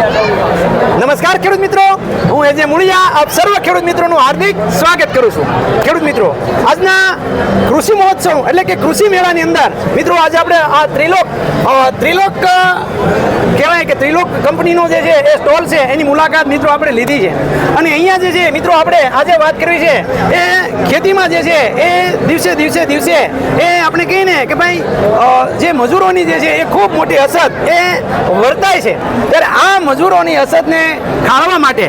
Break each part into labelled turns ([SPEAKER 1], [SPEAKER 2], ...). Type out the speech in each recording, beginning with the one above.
[SPEAKER 1] નમસ્કાર ખેડૂત મિત્રો. હું એજે મુળિયા આપ સર્વ ખેડૂત મિત્રોનું હાર્દિક સ્વાગત કરું છું. ખેડૂત મિત્રો, આજના કૃષિ મહોત્સવ એટલે કે કૃષિ મેળાની અંદર, મિત્રો, આજે આપણે આ ત્રિલોક ત્રિલોક કહેવાય કે ત્રિલોક કંપનીનો જે છે, એ સ્ટોલ છે, એની મુલાકાત મિત્રો આપણે લીધી છે. અને અહીંયા જે છે, મિત્રો, આપણે આજે વાત કરવી છે, એ ખેતીમાં જે છે, એ દિવસે દિવસે દિવસે, એ આપણે કહીએ ને કે ભાઈ જે મજૂરોની જે છે, એ ખૂબ મોટી અસર એ વર્તાય છે. ત્યારે આ મજૂરોની અસરને ખાળવા માટે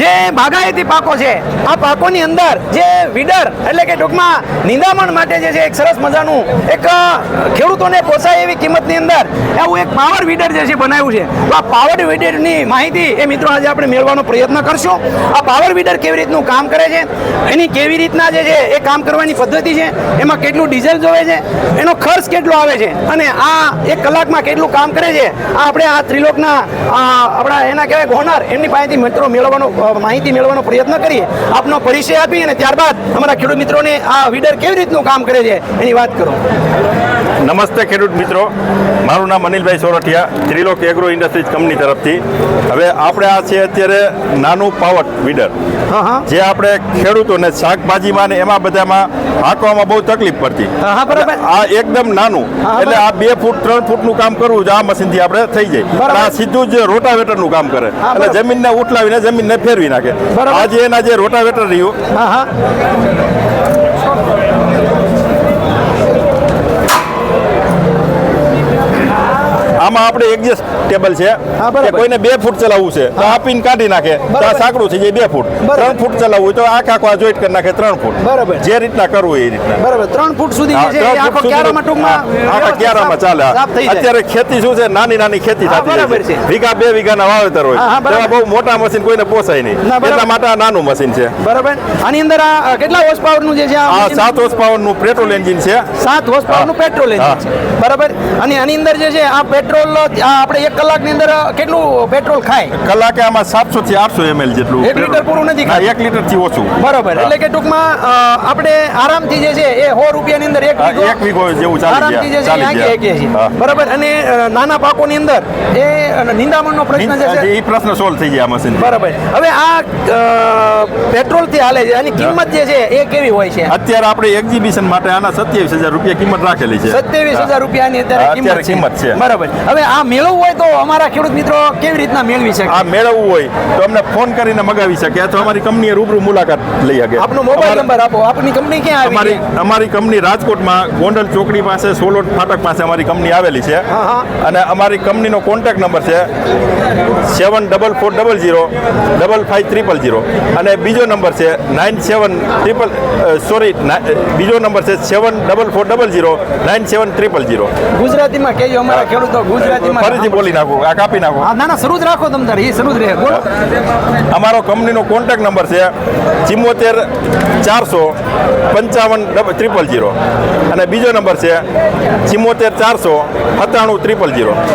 [SPEAKER 1] જે બાગાયતી પાકો છે, આ પાકોની અંદર જે વિડર એટલે કે ટૂંકમાં નિંદામણ માટે જે છે, એક સરસ મજાનું એક ખેડૂતોને પોસાય એવી કિંમતની અંદર એવું એક પાવર વીડર જે છે બનાવ્યું છે. તો આ પાવર વીડરની માહિતી એ મિત્રો આજે આપણે મેળવવાનો પ્રયત્ન કરશું. આ પાવર વીડર કેવી રીતનું કામ કરે છે, એની કેવી રીતના જે છે, એ કામ કરવાની પદ્ધતિ છે, એમાં કેટલું ડીઝલ જોવે છે, એનો ખર્ચ કેટલો આવે છે, અને આ એક કલાકમાં કેટલું કામ કરે છે, આ આપણે આ ત્રિલોકના આપણા એના કહેવાય હોનાર એમની પાસેથી મિત્રો મેળવવાનો માહિતી મેળવવાનો પ્રયત્ન કરીએ. આપનો પરિચય આપી અને ત્યારબાદ અમારા ખેડૂત મિત્રોને આ વીડર કેવી રીતનું કામ કરે છે એની વાત કરો.
[SPEAKER 2] નમસ્તે ખેડૂત મિત્રો. મારું નામ Anilbhai Sorathiya Trilok agro industries company તરફથી. હવે આપણે આ છે અત્યારે નાનું પાવર વીડર. જે આપણે ખેડૂતોને શાકભાજીમાં ને એમાં બધામાં હાંકવામાં બહુ તકલીફ પડતી.
[SPEAKER 1] હા, હા, બરાબર.
[SPEAKER 2] આ એકદમ નાનું. એટલે આ બે ફૂટ ત્રણ ફૂટનું કામ કરવું આ મશીનથી આપણે થઈ જાય. આ સીધું જ રોટાવેટરનું કામ કરે.
[SPEAKER 1] અને
[SPEAKER 2] એટલે જમીનને ઉઠલાવીને જમીનને ફેરવી નાખે. આજે એના જે રોટાવેટર રહ્યું આમાં આપણે એડજસ્ટ ટેબલ છે કે કોઈને બે ફૂટ ચલાવવું છે. તો આ પિન કાઢી નાખે. તો આ સાંકડું છે જે બે ફૂટ. ત્રણ ફૂટ ચલાવવું હોય તો આખા આખો આ જોઈન્ટ કરી નાખે ત્રણ ફૂટ.
[SPEAKER 1] બરાબર.
[SPEAKER 2] જે રીતના કરવું એ રીતના.
[SPEAKER 1] બરાબર. ત્રણ ફૂટ સુધી આખા ક્યારામાં
[SPEAKER 2] ચાલે.
[SPEAKER 1] થઈ જાય.
[SPEAKER 2] અત્યારે ખેતી શું છે? નાની નાની ખેતી થતી
[SPEAKER 1] બરાબર છે.
[SPEAKER 2] વીઘા બે વીઘાના વાવેતર હોય. એમાં બહુ મોટા મશીન કોઈને પોસાય નહીં.
[SPEAKER 1] ના,
[SPEAKER 2] એટલા માટે આ નાનું મશીન છે.
[SPEAKER 1] બરાબર. આની અંદર આ કેટલા હોર્સ પાવરનું જે છે આ?
[SPEAKER 2] સાત હોર્સ પાવરનું પેટ્રોલ એન્જિન છે.
[SPEAKER 1] સાત હોર્સ પાવરનું. પેટ્રોલ એન્જિન છે. બરાબર. અને આની અંદર જે છે આ પેટ્રોલ આ આપણે એક કલાકની અંદર કેટલું પેટ્રોલ ખાય?
[SPEAKER 2] કલાકે આમાં સાતસો થી આઠસો એમએલ જેટલું
[SPEAKER 1] એક લીટર પૂરું નથી ખાય
[SPEAKER 2] એક લીટરથી ઓછું.
[SPEAKER 1] બરાબર એટલે કે ટૂંકમાં આપણે આરામથી જે છે એ સો રૂપિયાની અંદર એક વીઘો
[SPEAKER 2] એક વીઘો જેવું ચાલે
[SPEAKER 1] આરામથી જે છે. શકીએ છીએ. બરાબર અને નાના પાકોની અંદર એ નિંદામણનો પ્રશ્ન જે છે
[SPEAKER 2] એ પ્રશ્ન સોલ્વ થઈ ગયા મશીન
[SPEAKER 1] બરાબર. હવે આ પેટ્રોલથી હાલે છે એની કિંમત જે છે એ કેવી હોય છે?
[SPEAKER 2] અત્યારે આપણે એક્ઝિબિશન માટે આના સત્યાવીસ હજાર રૂપિયા કિંમત રાખેલી છે.
[SPEAKER 1] સત્યાવીસ હજાર રૂપિયાની અત્યારે કિંમત છે. બરાબર. હવે આ મેળવવું હોય તો અમારા ખેડૂત મિત્રો કેવી રીતના મેળવી શકે?
[SPEAKER 2] આ મેળવવું હોય તો અમને ફોન કરીને મગાવી શકે અથવા અમારી કંપનીએ રૂબરૂ મુલાકાત લઈ શકે.
[SPEAKER 1] આપનો મોબાઈલ નંબર આપો. આપની કંપની ક્યાં આવી
[SPEAKER 2] અમારી અમારી કંપની રાજકોટમાં ગોંડલ ચોકડી પાસે સોલોટ ફાટક પાસે અમારી કંપની આવેલી છે. અને અમારી કંપનીનો કોન્ટેક્ટ નંબર છે seven double four double zero double five triple zero અને બીજો નંબર છે નાઇન સેવન ટ્રિપલ સોરી બીજો નંબર છે seven double four double zero nine seven triple zero.
[SPEAKER 1] ગુજરાતીમાં કહેજો અમારા ખેડૂતો ગુજરાતીમાં
[SPEAKER 2] ફરીથી બોલી નાખો આ કાપી નાખો.
[SPEAKER 1] ના ના શરૂ જ રાખો તમે તારે એ શરૂ જ રહે બોલો.
[SPEAKER 2] અમારો કંપનીનો કોન્ટેક્ટ નંબર છે ચિમ્મોતેર ચારસો પંચાવન ત્રિપલ ઝીરો. અને બીજો નંબર છે ચિમ્મોતેર ચારસો સત્તાણું ત્રિપલ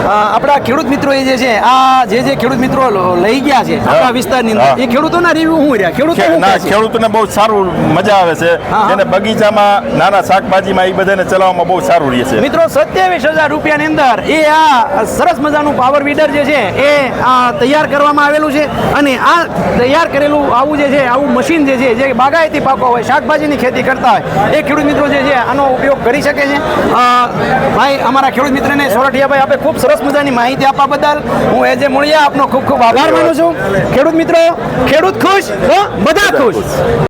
[SPEAKER 1] અ, આપણા ખેડૂત મિત્રો એ જે છે આ જે જે ખેડૂત મિત્રો લઈ ગયા છે આપણા વિસ્તારની અંદર
[SPEAKER 2] હા.
[SPEAKER 1] એ ખેડૂતોના રિવ્યુ શું રહ્યા? ખેડૂતો
[SPEAKER 2] ના? ખેડૂતોને બહુ સારું મજા આવે છે. જેને બગીચામાં નાના શાકભાજીમાં એ બધાને ચલાવવામાં બહુ સારું રહે છે.
[SPEAKER 1] મિત્રો સત્યાવીસ હજાર રૂપિયાની અંદર એ આ સરસ મજાનું પાવર વીડર જે છે એ આ તૈયાર કરવામાં આવેલું છે અને આ તૈયાર કરેલું આવું જે છે આવું મશીન જે છે જે બાગાયતી પાકો હોય શાકભાજીની ખેતી કરતા હોય એ ખેડૂત મિત્રો જે છે આનો ઉપયોગ કરી શકે છે. ભાઈ અમારા ખેડૂત મિત્રને સોરઠિયાભાઈ આપે ખૂબ સરસ મજાની માહિતી આપવા બદલ હું એજે મૂળિયા આપનો ખૂબ ખૂબ આભાર માનું છું. ખેડૂત મિત્રો ખેડૂત ખુશ Monaco